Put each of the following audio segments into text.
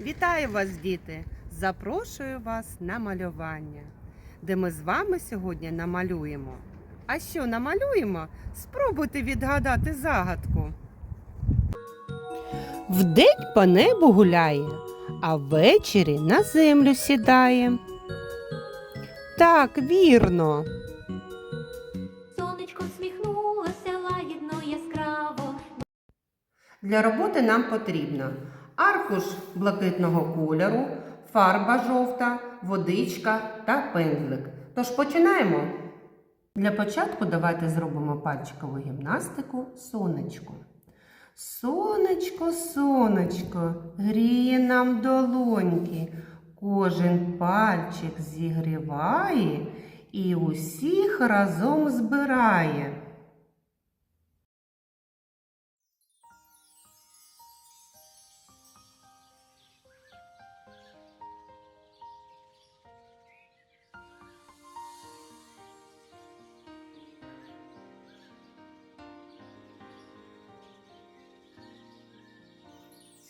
Вітаю вас, діти! Запрошую вас на малювання, де ми з вами сьогодні намалюємо. А що намалюємо? Спробуйте відгадати загадку. Вдень по небу гуляє, а ввечері на землю сідає. Так, вірно. Сонечко всміхнулося лагідно яскраво. Для роботи нам потрібно аркуш блакитного кольору, фарба жовта, водичка та пензлик. Тож починаємо. Для початку давайте зробимо пальчикову гімнастику сонечко. Сонечко, сонечко, гріє нам долоньки. Кожен пальчик зігріває і усіх разом збирає.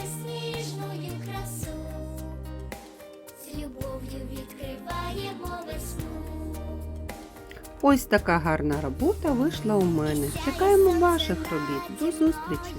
Безсніжною красу, з любов'ю відкриваємо весну. Ось така гарна робота вийшла у мене. Чекаємо ваших робіт. До зустрічі!